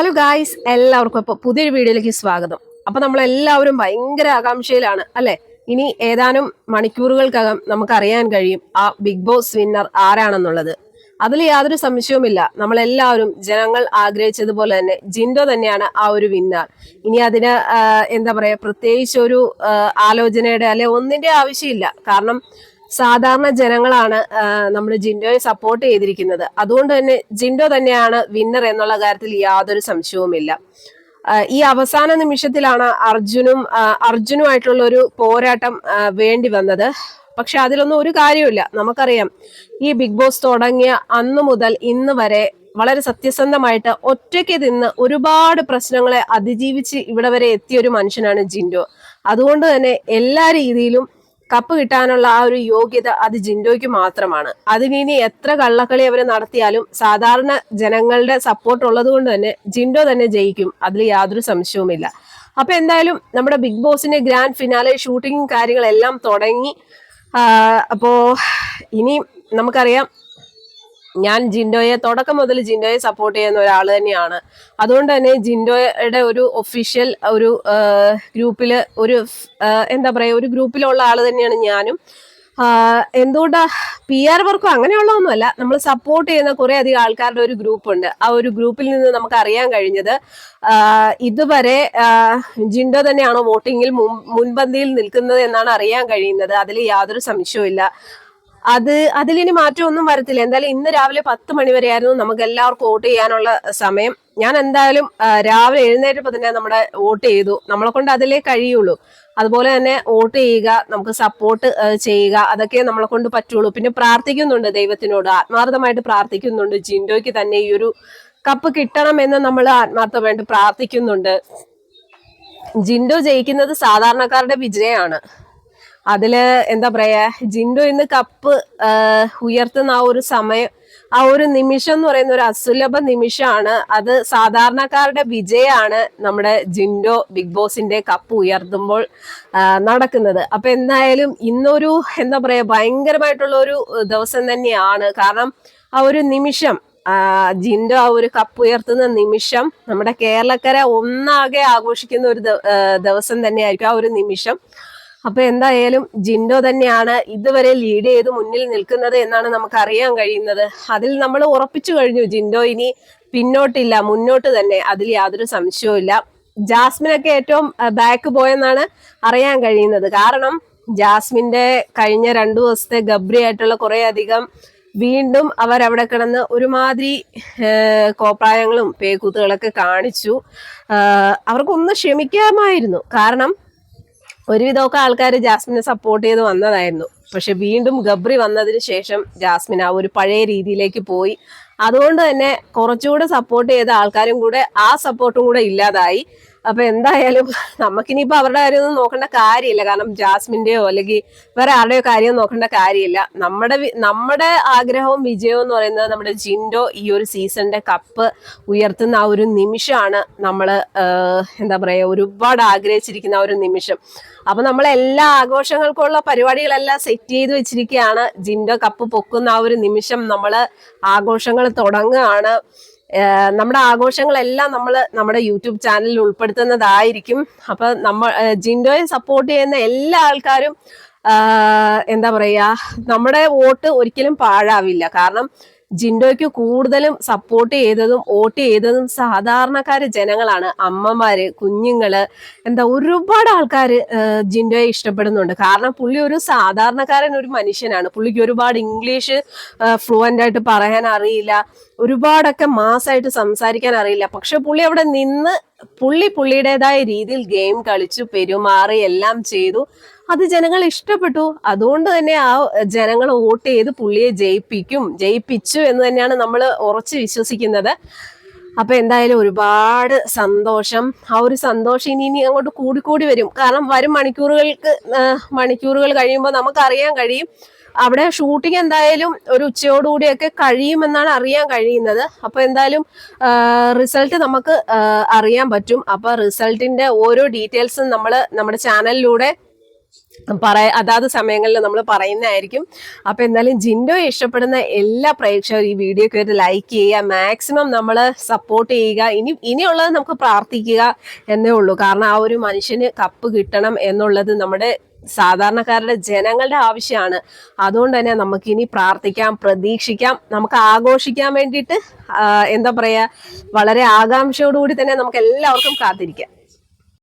Hello guys എല്ലാവർക്കും ഇപ്പോൾ പുതിയൊരു വീഡിയോയിലേക്ക് സ്വാഗതം. അപ്പോൾ നമ്മളെല്ലാവരും ഭയങ്കര ആകാംക്ഷയിലാണ് അല്ലെ? ഇനി ഏതാനും മണിക്കൂറുകൾക്കകം നമുക്കറിയാൻ കഴിയും ആ ബിഗ് ബോസ് വിന്നർ ആരാണെന്നുള്ളത്. അതിൽ യാതൊരു സംശയവുമില്ല. നമ്മളെല്ലാവരും ജനങ്ങൾ ആഗ്രഹിച്ചതുപോലെ തന്നെ ജിൻഡോ തന്നെയാണ് ആ ഒരു വിന്നർ ഇനി അതിന് എന്താ പറയാ പ്രത്യേകിച്ച് ഒരു ആലോചനയുടെ അല്ലെ ഒന്നിന്റെ ആവശ്യമില്ല. കാരണം സാധാരണ ജനങ്ങളാണ് നമ്മൾ ജിൻഡോയെ സപ്പോർട്ട് ചെയ്തിരിക്കുന്നത്. അതുകൊണ്ട് തന്നെ ജിൻഡോ തന്നെയാണ് വിന്നർ എന്നുള്ള കാര്യത്തിൽ യാതൊരു സംശയവുമില്ല. ഈ അവസാന നിമിഷത്തിലാണ് അർജുനും അർജുനുമായിട്ടുള്ള ഒരു പോരാട്ടം വേണ്ടി വന്നത്. പക്ഷെ അതിലൊന്നും ഒരു കാര്യമില്ല നമുക്കറിയാം ഈ ബിഗ് ബോസ് തുടങ്ങിയ അന്ന് മുതൽ ഇന്ന് വരെ വളരെ സത്യസന്ധമായിട്ട് ഒറ്റയ്ക്ക് നിന്ന് ഒരുപാട് പ്രശ്നങ്ങളെ അതിജീവിച്ച് ഇവിടെ വരെ എത്തിയ ഒരു മനുഷ്യനാണ് ജിൻഡോ. അതുകൊണ്ട് തന്നെ എല്ലാ രീതിയിലും കപ്പ് കിട്ടാനുള്ള ആ ഒരു യോഗ്യത അത് ജിൻഡോയ്ക്ക് മാത്രമാണ്. അതിനി എത്ര കള്ളക്കളി അവർ നടത്തിയാലും സാധാരണ ജനങ്ങളുടെ സപ്പോർട്ട് ഉള്ളത് കൊണ്ട് തന്നെ ജിൻഡോ തന്നെ ജയിക്കും. അതിൽ യാതൊരു സംശയവുമില്ല. അപ്പൊ എന്തായാലും നമ്മുടെ ബിഗ് ബോസിന്റെ ഗ്രാൻഡ് ഫിനാലെ ഷൂട്ടിങ്ങും കാര്യങ്ങളെല്ലാം തുടങ്ങി. അപ്പോ ഇനി നമുക്കറിയാം ഞാൻ ജിൻഡോയെ തുടക്കം മുതൽ ജിൻഡോയെ സപ്പോർട്ട് ചെയ്യുന്ന ഒരാൾ തന്നെയാണ്. അതുകൊണ്ട് തന്നെ ജിൻഡോയുടെ ഒരു ഒഫീഷ്യൽ ഒരു ഗ്രൂപ്പിൽ ഒരു എന്താ പറയുക ഒരു ഗ്രൂപ്പിലുള്ള ആൾ തന്നെയാണ് ഞാനും. എന്തുകൊണ്ടാ പി ആർ വർക്കും അങ്ങനെയുള്ളതൊന്നുമല്ല. നമ്മൾ സപ്പോർട്ട് ചെയ്യുന്ന കുറെ അധികം ആൾക്കാരുടെ ഒരു ഗ്രൂപ്പ് ഉണ്ട്. ആ ഒരു ഗ്രൂപ്പിൽ നിന്ന് നമുക്ക് അറിയാൻ കഴിഞ്ഞത് ഇതുവരെ ജിൻഡോ തന്നെയാണോ വോട്ടിങ്ങിൽ മുൻപന്തിയിൽ നിൽക്കുന്നത് എന്നാണ് അറിയാൻ കഴിയുന്നത്. അതിൽ യാതൊരു സംശയവും അത് അതിലിനി മാറ്റമൊന്നും വരത്തില്ല. എന്തായാലും ഇന്ന് രാവിലെ പത്ത് മണിവരെയായിരുന്നു നമുക്ക് എല്ലാവർക്കും വോട്ട് ചെയ്യാനുള്ള സമയം. ഞാൻ എന്തായാലും രാവിലെ എഴുന്നേറ്റപ്പോൾ തന്നെ നമ്മുടെ വോട്ട് ചെയ്തു. നമ്മളെ കൊണ്ട് അതിലേ കഴിയുള്ളൂ. അതുപോലെ തന്നെ വോട്ട് ചെയ്യുക നമുക്ക് സപ്പോർട്ട് ചെയ്യുക അതൊക്കെ നമ്മളെ കൊണ്ട് പറ്റുള്ളൂ. പിന്നെ പ്രാർത്ഥിക്കുന്നുണ്ട് ദൈവത്തിനോട്. ആത്മാർത്ഥമായിട്ട് പ്രാർത്ഥിക്കുന്നുണ്ട്. ജിൻഡോയ്ക്ക് തന്നെ ഈ ഒരു കപ്പ് കിട്ടണമെന്ന് നമ്മൾ ആത്മാർത്ഥമായിട്ട് പ്രാർത്ഥിക്കുന്നുണ്ട്. ജിൻഡോ ജയിക്കുന്നത് സാധാരണക്കാരുടെ വിജയമാണ്. അതിൽ എന്താ പറയാ ജിൻഡോ ഇന്ന് കപ്പ് ഉയർത്തുന്ന ആ ഒരു സമയം ആ ഒരു നിമിഷം എന്ന് പറയുന്ന ഒരു അസുലഭ നിമിഷമാണ്. അത് സാധാരണക്കാരുടെ വിജയമാണ് നമ്മുടെ ജിൻഡോ ബിഗ് ബോസിന്റെ കപ്പ് ഉയർത്തുമ്പോൾ നടക്കുന്നത്. അപ്പൊ എന്തായാലും ഇന്നൊരു എന്താ പറയാ ഭയങ്കരമായിട്ടുള്ള ഒരു ദിവസം തന്നെയാണ്. കാരണം ആ ഒരു നിമിഷം ജിൻഡോ ആ ഒരു കപ്പ് ഉയർത്തുന്ന നിമിഷം നമ്മുടെ കേരളക്കര ഒന്നാകെ ആഘോഷിക്കുന്ന ഒരു ദിവസം തന്നെയായിരിക്കും ആ ഒരു നിമിഷം. അപ്പൊ എന്തായാലും ജിൻഡോ തന്നെയാണ് ഇതുവരെ ലീഡ് ചെയ്ത് മുന്നിൽ നിൽക്കുന്നത് എന്നാണ് നമുക്ക് അറിയാൻ കഴിയുന്നത്. അതിൽ നമ്മൾ ഉറപ്പിച്ചു കഴിഞ്ഞു ജിൻഡോ ഇനി പിന്നോട്ടില്ല മുന്നോട്ട് തന്നെ. അതിൽ യാതൊരു സംശയവും ഇല്ല. ജാസ്മിനൊക്കെ ഏറ്റവും ബാക്ക് പോയെന്നാണ് അറിയാൻ കഴിയുന്നത്. കാരണം ജാസ്മിന്റെ കഴിഞ്ഞ രണ്ടു ദിവസത്തെ ഗബ്രി ആയിട്ടുള്ള കുറെ അധികം വീണ്ടും അവരവിടെ കിടന്ന് ഒരുമാതിരി കോപ്രായങ്ങളും പേക്കൂത്തുകളൊക്കെ കാണിച്ചു. അവർക്കൊന്ന് ക്ഷമിക്കാമായിരുന്നു. കാരണം ഒരുവിധമൊക്കെ ആൾക്കാർ ജാസ്മിനെ സപ്പോർട്ട് ചെയ്ത് വന്നതായിരുന്നു. പക്ഷെ വീണ്ടും ഗബ്രി വന്നതിന് ശേഷം ജാസ്മിൻ ആ ഒരു പഴയ രീതിയിലേക്ക് പോയി. അതുകൊണ്ട് തന്നെ കുറച്ചുകൂടെ സപ്പോർട്ട് ചെയ്ത ആൾക്കാരും കൂടെ ആ സപ്പോർട്ടും കൂടെ ഇല്ലാതായി. അപ്പൊ എന്തായാലും നമുക്കിനിയിപ്പോ അവരുടെ കാര്യമൊന്നും നോക്കേണ്ട കാര്യമില്ല. കാരണം ജാസ്മിന്റെയോ അല്ലെങ്കിൽ വേറെ ആരുടെയോ കാര്യം നോക്കേണ്ട കാര്യമില്ല. നമ്മുടെ നമ്മുടെ ആഗ്രഹവും വിജയവും എന്ന് പറയുന്നത് നമ്മുടെ ജിൻഡോ ഈ ഒരു സീസണിന്റെ കപ്പ് ഉയർത്തുന്ന ആ ഒരു നിമിഷമാണ് നമ്മൾ എന്താ പറയുക ഒരുപാട് ആഗ്രഹിച്ചിരിക്കുന്ന ആ ഒരു നിമിഷം. അപ്പൊ നമ്മൾ എല്ലാ ആഘോഷങ്ങൾക്കുള്ള പരിപാടികളെല്ലാം സെറ്റ് ചെയ്ത് വെച്ചിരിക്കുകയാണ്. ജിൻഡോ കപ്പ് പൊക്കുന്ന ആ ഒരു നിമിഷം നമ്മൾ ആഘോഷങ്ങൾ തുടങ്ങുകയാണ്. നമ്മുടെ ആഘോഷങ്ങളെല്ലാം നമ്മൾ നമ്മുടെ യൂട്യൂബ് ചാനലിൽ ഉൾപ്പെടുത്തുന്നതായിരിക്കും. അപ്പൊ നമ്മൾ ജിൻഡോയെ സപ്പോർട്ട് ചെയ്യുന്ന എല്ലാ ആൾക്കാരും എന്താ പറയാ നമ്മുടെ വോട്ട് ഒരിക്കലും പാഴാവില്ല. കാരണം ജിൻഡോയ്ക്ക് കൂടുതലും സപ്പോർട്ട് ചെയ്തതും വോട്ട് ചെയ്തതും സാധാരണക്കാര് ജനങ്ങളാണ്. അമ്മമാര് കുഞ്ഞുങ്ങൾ എന്താ ഒരുപാട് ആൾക്കാർ ജിൻഡോയെ ഇഷ്ടപ്പെടുന്നുണ്ട്. കാരണം പുള്ളി ഒരു സാധാരണക്കാരൻ ഒരു മനുഷ്യനാണ്. പുള്ളിക്ക് ഒരുപാട് ഇംഗ്ലീഷ് ഫ്ലുവന്റ് ആയിട്ട് പറയാൻ അറിയില്ല. ഒരുപാടൊക്കെ മാസമായിട്ട് സംസാരിക്കാൻ അറിയില്ല. പക്ഷെ പുള്ളി അവിടെ നിന്ന് പുള്ളി പുള്ളിയുടേതായ രീതിയിൽ ഗെയിം കളിച്ചു പെരുമാറി എല്ലാം ചെയ്തു. അത് ജനങ്ങൾ ഇഷ്ടപ്പെട്ടു. അതുകൊണ്ട് തന്നെ ആ ജനങ്ങൾ വോട്ട് ചെയ്ത് പുള്ളിയെ ജയിപ്പിക്കും ജയിപ്പിച്ചു എന്ന് തന്നെയാണ് നമ്മൾ ഉറച്ചു വിശ്വസിക്കുന്നത്. അപ്പൊ എന്തായാലും ഒരുപാട് സന്തോഷം. ആ ഒരു സന്തോഷം ഇനി ഇനി അങ്ങോട്ട് കൂടിക്കൂടി വരും. കാരണം വരും മണിക്കൂറുകൾക്ക് മണിക്കൂറുകൾ കഴിയുമ്പോൾ നമുക്ക് അറിയാൻ കഴിയും. അവിടെ ഷൂട്ടിംഗ് എന്തായാലും ഒരു ഉച്ചയോടുകൂടിയൊക്കെ കഴിയുമെന്നാണ് അറിയാൻ കഴിയുന്നത്. അപ്പൊ എന്തായാലും റിസൾട്ട് നമുക്ക് അറിയാൻ പറ്റും. അപ്പൊ റിസൾട്ടിന്റെ ഓരോ ഡീറ്റെയിൽസും നമ്മൾ നമ്മുടെ ചാനലിലൂടെ പറയ അതാത് സമയങ്ങളിൽ നമ്മൾ പറയുന്നതായിരിക്കും. അപ്പൊ എന്തായാലും ജിൻഡോ ഇഷ്ടപ്പെടുന്ന എല്ലാ പ്രേക്ഷകരും ഈ വീഡിയോ കയറി ലൈക്ക് ചെയ്യുക. മാക്സിമം നമ്മൾ സപ്പോർട്ട് ചെയ്യുക. ഇനി ഇനിയുള്ളത് നമുക്ക് പ്രാർത്ഥിക്കുക എന്നേ ഉള്ളൂ. കാരണം ആ ഒരു മനുഷ്യന് കപ്പ് കിട്ടണം എന്നുള്ളത് നമ്മുടെ സാധാരണക്കാരുടെ ജനങ്ങളുടെ ആവശ്യമാണ്. അതുകൊണ്ട് തന്നെ നമുക്ക് ഇനി പ്രാർത്ഥിക്കാം പ്രതീക്ഷിക്കാം നമുക്ക് ആഘോഷിക്കാൻ വേണ്ടിയിട്ട് എന്താ പറയുക വളരെ ആകാംക്ഷയോടുകൂടി തന്നെ നമുക്ക് എല്ലാവർക്കും കാത്തിരിക്കാം.